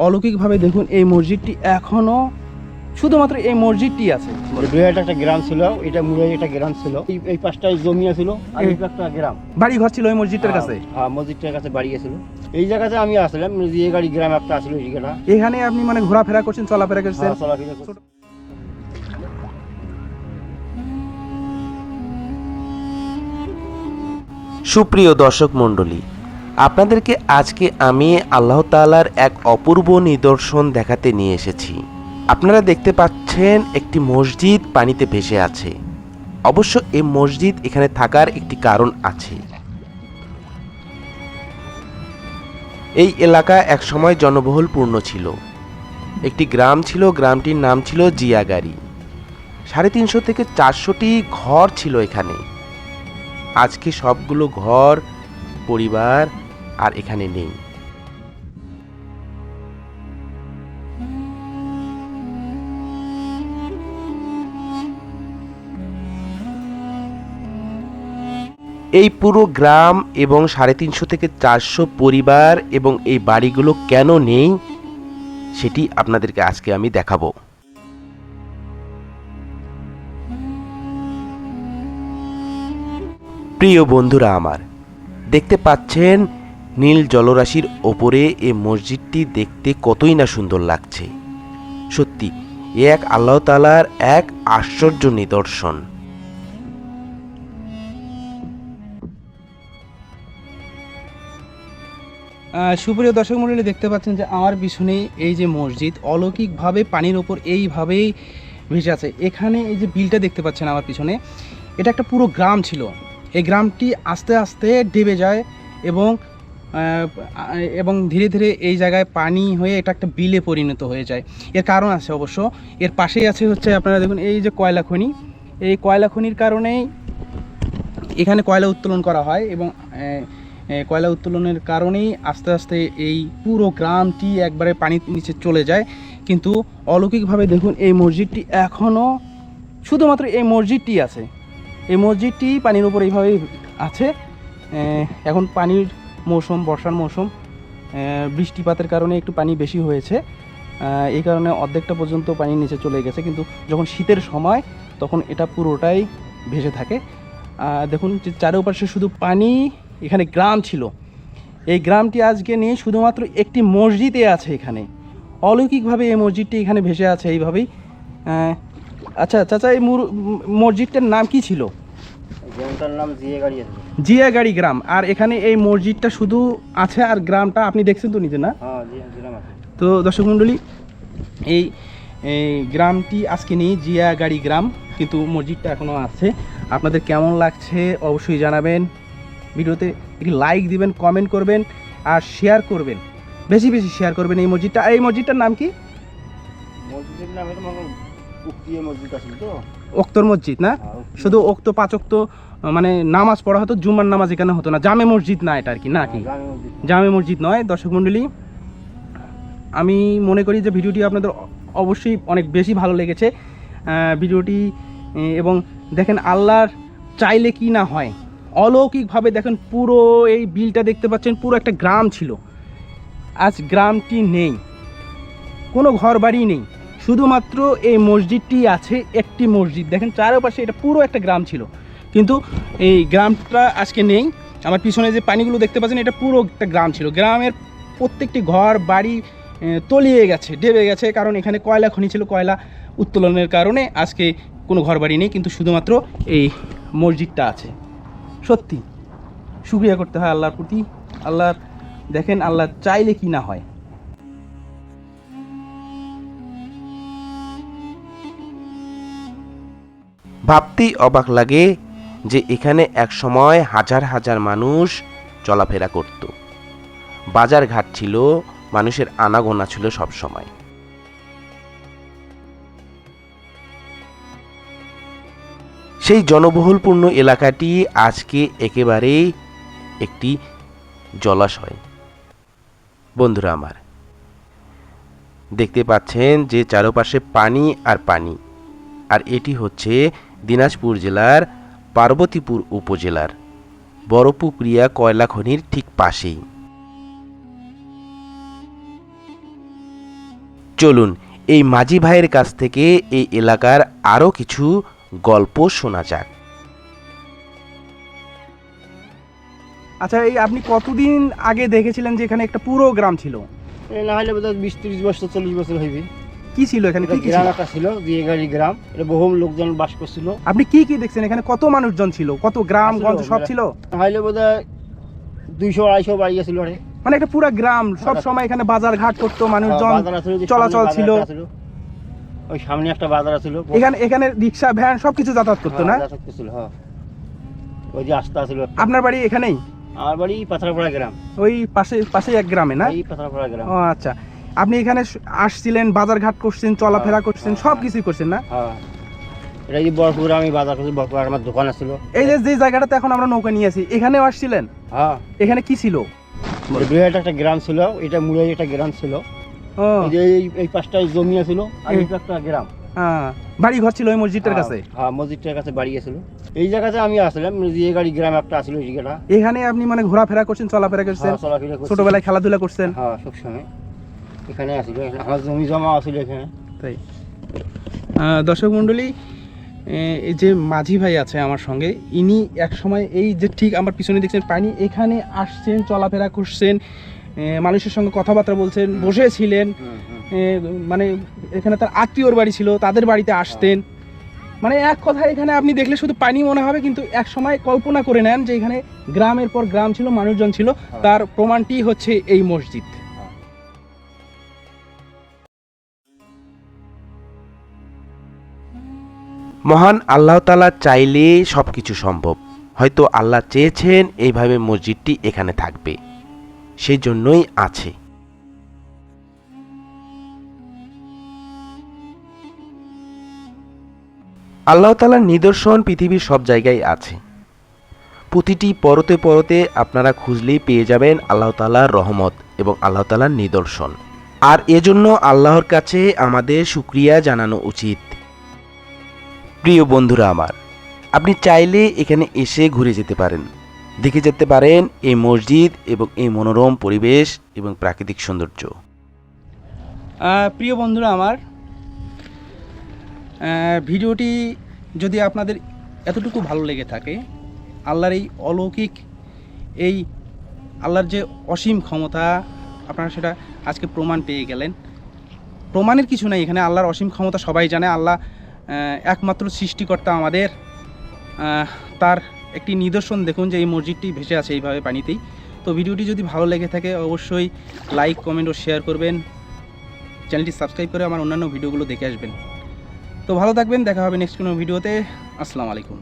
অলৌকিকভাবে দেখুন এই মসজিদটি এখনও শুধুমাত্র এই মসজিদটি আছে। বিরাট একটা গ্রাম ছিল এটা মুরাই একটা গ্রাম ছিল। এই- পাশটায় জমি ছিল আর এই একটা গ্রাম। বাড়ি ঘর ছিল ওই মসজিদটার কাছে? হ্যাঁ মসজিদটার কাছে বাড়ি গেছিল এই জায়গাতে আমি আসলাম যে গাড়ি গ্রাম একটা আসলো এই জায়গাটা। এখানে আপনি মানে ঘোরাফেরা করছেন চলাফেরা করছেন? হ্যাঁ, চলাফেরা করছি। সুপ্রিয় দর্শক মণ্ডলী আপনাদেরকে আজকে আমি আল্লাহ তাআলার এক অপূর্ব নিদর্শন দেখাতে নিয়ে এসেছি। আপনারা দেখতে পাচ্ছেন একটি মসজিদ পানিতে ভেসে আছে। অবশ্য এই মসজিদ এখানে থাকার একটি কারণ আছে। এই এলাকা একসময় জনবহুলপূর্ণ ছিল। একটি গ্রাম ছিল, গ্রামটির নাম ছিল জিয়াগাড়ি। সাড়ে তিনশো থেকে চারশোটি ঘর ছিল এখানে। আজকে সবগুলো ঘর, পরিবার আর এখানে নেই। এই পুরো গ্রাম এবং সাড়ে তিনশো থেকে চারশো পরিবার এবং এই বাড়িগুলো কেন নেই, সেটি আপনাদেরকে আজকে আমি দেখাবো। প্রিয় বন্ধুরা আমার, দেখতে পাচ্ছেন নীল জলরাশির ওপরে এ মসজিদটি দেখতে কতই না সুন্দর লাগছে। সত্যি, এ এক আল্লাহ তালার এক আশ্চর্য নিদর্শন। সুপ্রিয় দর্শক মন্ডলী দেখতে পাচ্ছেন যে আমার পিছনে এই যে মসজিদ, অলৌকিকভাবে পানির ওপর এইভাবেই ভেসে আছে। এখানে এই যে বিলটা দেখতে পাচ্ছেন আমার পিছনে, এটা একটা পুরো গ্রাম ছিল। এই গ্রামটি আস্তে আস্তে ডেবে যায় এবং এবং ধীরে ধীরে এই জায়গায় পানি হয়ে এটা একটা বিলে পরিণত হয়ে যায়। এর কারণ আছে অবশ্য। এর পাশেই আছে হচ্ছে আপনারা দেখুন, এই যে কয়লা খনি। এই কয়লা খনির কারণেই এখানে কয়লা উত্তোলন করা হয় এবং কয়লা উত্তোলনের কারণেই আস্তে আস্তে এই পুরো গ্রামটি একবারে পানির নিচে চলে যায়। কিন্তু অলৌকিকভাবে দেখুন, এই মসজিদটি এখনও শুধুমাত্র এই মসজিদটি আছে। এই মসজিদটি পানির উপর এইভাবেই আছে। এখন পানির মৌসুম, বর্ষার মৌসুম বৃষ্টিপাতের কারণে একটু পানি বেশি হয়েছে। এই কারণে অর্ধেকটা পর্যন্ত পানির নিচে চলে গেছে, কিন্তু যখন শীতের সময়, তখন এটা পুরোটাই ভেসে থাকে। দেখুন যে চারোপাশে শুধু পানি, এখানে গ্রাম ছিল। এই গ্রামটি আজকে নিয়ে শুধুমাত্র একটি মসজিদে আছে এখানে। অলৌকিকভাবে এই মসজিদটি এখানে ভেসে আছে এইভাবেই। আচ্ছা চাচা, এই মসজিদটার নাম কি ছিল? নাম জিয়ে গাড়ি জিয়াগাড়ি গ্রাম। আর এখানে এই মসজিদটা শুধু আছে আর গ্রামটা আপনি দেখছেন তো নিজে না? হ্যাঁ আছে। তো দর্শক মণ্ডলী এই এই গ্রামটি আজকে নেই জিয়াগাড়ি গ্রাম কিন্তু মসজিদটা এখনও আছে। আপনাদের কেমন লাগছে অবশ্যই জানাবেন। ভিডিওতে একটি লাইক দিবেন কমেন্ট করবেন আর শেয়ার করবেন। বেশি বেশি শেয়ার করবেন এই মসজিদটা। এই মসজিদটার নাম কি? মসজিদের নাম মসজিদ আছে তো? ওক্তর মসজিদ না? হ্যাঁ, শুধু ওক্ত পাঁচক্ত মানে নামাজ পড়া হতো জুমার নামাজ এখানে হতো না। জামে মসজিদ না এটা আর কি না কি? জামে মসজিদ নয়। দর্শক মণ্ডলী আমি মনে করি যে ভিডিওটি আপনাদের অবশ্যই অনেক বেশি ভালো লেগেছে। ভিডিওটি এবং দেখেন আল্লাহর চাইলে কি না হয়। অলৌকিকভাবে দেখেন পুরো এই বিলটা দেখতে পাচ্ছেন পুরো একটা গ্রাম ছিল। আজ গ্রামটি নেই। কোনো ঘর বাড়ি নেই। শুধুমাত্র এই মসজিদটি আছে একটি মসজিদ। দেখেন চারপাশে এটা পুরো একটা গ্রাম ছিল। কিন্তু এই গ্রামটা আজকে নেই। আমার পিছনে যে পানিগুলো দেখতে পাচ্ছেন, এটা পুরো একটা গ্রাম ছিল। গ্রামের প্রত্যেকটি ঘর, বাড়ি তলিয়ে গেছে, ডেবে গেছে। কারণ এখানে কয়লা খনি ছিল, কয়লা উত্তোলনের কারণে আজকে কোনো ঘর বাড়ি নেই। কিন্তু শুধুমাত্র এই মসজিদটা আছে। সত্যি, শুক্রিয়া করতে হয় আল্লাহর প্রতি। আল্লাহর দেখেন আল্লাহ চাইলে কি না হয়। ভাবতেই অবাক লাগে যে এখানে এক সময় হাজার হাজার মানুষ চলাফেরা করত। বাজার ঘাট ছিল, মানুষের আনাগোনা ছিল সব সময়। সেই জনবহুলপূর্ণ এলাকাটি আজকে একেবারেই একটি জলাশয়। বন্ধুরা আমার, দেখতে পাচ্ছেন যে চারপাশে পানি আর পানি। আর এটি হচ্ছে দিনাজপুর জেলার পার্বতীপুর উপজেলার বড়পুকুরিয়া কয়লা খনির ঠিক পাশেই। চলুন এই মাঝি ভাইয়ের কাছ থেকে এই এলাকার আরও কিছু গল্প শোনা যাক। আচ্ছা এই আপনি কতদিন আগে দেখেছিলেন যে এখানে একটা পুরো গ্রাম ছিল? না হলে বোধহয় বিশ তিরিশ বছর চল্লিশ বছর হইবে। কি ছিল এখানে? কি গ্রাম ছিল? একটা ছিল দিয়েগাড়ি গ্রাম। এটা বহু লোকজন বাস করছিল। আপনি কি কি দেখছেন এখানে? কত মানুষজন ছিল? কত গ্রাম গঞ্জ সব ছিল? নাহলে বোধহয় দুইশো আড়াইশো বাড়ি গেছিল রে মানে একটা পুরো গ্রাম সব সময় এখানে বাজার ঘাট করতো মানুষজন বাজার আছিল, যে চলাচল ছিল। ওই সামনে একটা বাজার ছিল এখানে এখানে রিক্সা ভ্যান সবকিছু যাতায়াত করতো না? হ্যাঁ। ওই যে আস্তে আছিল আপনার বাড়ি এখানেই? আমার বাড়ি পাথরপাড়া গ্রাম। ওই পাশে পাশে এক গ্রামে না? এই পাথরপাড়া গ্রাম। ও আচ্ছা। আপনি এখানে আসছিলেন বাজার ঘাট করছেন চলাফেরা হ্যাঁ, করছেন হ্যাঁ, সব কিছুই করছেন না? হ্যাঁ। এটা যে বরপুরে আমি বাজার করছি বরপুরে আমার দোকান আছিল এই যে যে জায়গাটাতে এখন আমরা নৌকা নিয়ে আছি এখানেও আসছিলেন? হ্যাঁ। এখানে কি ছিল? বিরাট একটা গ্রাম ছিল এটা মুড়াই একটা গ্রাম ছিল। এই যে এই এই পাঁচটায় জমি আছিল আর এই একটা গ্রাম। হ্যাঁ, বাড়ি ঘর ছিল ওই মসজিদের কাছে? হ্যাঁ, মসজিদটার কাছে বাড়ি গেছিল এই জায়গাতে আমি আসলাম দিয়ে গাড়ি গ্রাম একটা আসছিল এই জায়গাটা। এখানে আপনি মানে ঘোরাফেরা করছেন চলাফেরা করছেন? ছোটবেলায় খেলাধুলা করছেন? হ্যাঁ সবসময়। এখানে আমার জমি জমা আসছিল এখানে। তাই। দর্শক মণ্ডলী এই যে মাঝি ভাই আছে আমার সঙ্গে ইনি এক সময় এই যে ঠিক আমার পিছনে দেখছেন পানি এখানে আসছেন চলাফেরা করছেন মানুষের সঙ্গে কথাবার্তা বলছেন বসেছিলেন মানে এখানে তার আত্মীয়র বাড়ি ছিল তাদের বাড়িতে আসতেন। মানে এক কথা এখানে আপনি দেখলে শুধু পানি মনে হবে কিন্তু এক সময় কল্পনা করে নেন যে এখানে গ্রামের পর গ্রাম ছিল মানুষজন ছিল তার প্রমাণটি হচ্ছে এই মসজিদ। মহান আল্লাহ তালা চাইলে সব কিছু সম্ভব। হয়তো আল্লাহ চেয়েছেন এইভাবে মসজিদটি এখানে থাকবে। সেই জন্যই আছে। আল্লাহ তালার নিদর্শন পৃথিবীর সব জায়গায় আছে। প্রতিটি পরতে পরতে আপনারা খুঁজলেই পেয়ে যাবেন আল্লাহ তালার রহমত এবং আল্লাহ তালার নিদর্শন। আর এজন্য আল্লাহর কাছে আমাদের শুক্রিয়া জানানো উচিত। প্রিয় বন্ধুরা আমার, আপনি চাইলে এখানে এসে ঘুরে যেতে পারেন। দেখে যেতে পারেন এই মসজিদ এবং এই মনোরম পরিবেশ এবং প্রাকৃতিক সৌন্দর্য। প্রিয় বন্ধুরা আমার ভিডিওটি যদি আপনাদের এতটুকু ভালো লেগে থাকে, আল্লাহর এই অলৌকিক এই আল্লাহর যে অসীম ক্ষমতা, আপনারা সেটা আজকে প্রমাণ পেয়ে গেলেন। প্রমাণের কিছু নাই, এখানে আল্লাহর অসীম ক্ষমতা সবাই জানে, আল্লাহ একমাত্র সৃষ্টিকর্তা আমাদের। তার একটি নিদর্শন দেখুন যে এই মসজিদটি ভেসে আছে এইভাবে পানিতেই। তো ভিডিওটি যদি ভালো লেগে থাকে, অবশ্যই লাইক, কমেন্ট ও শেয়ার করবেন। চ্যানেলটি সাবস্ক্রাইব করে আমার অন্যান্য ভিডিওগুলো দেখে আসবেন। তো ভালো থাকবেন, দেখা হবে নেক্সট কোনো ভিডিওতে। আসসালামু আলাইকুম।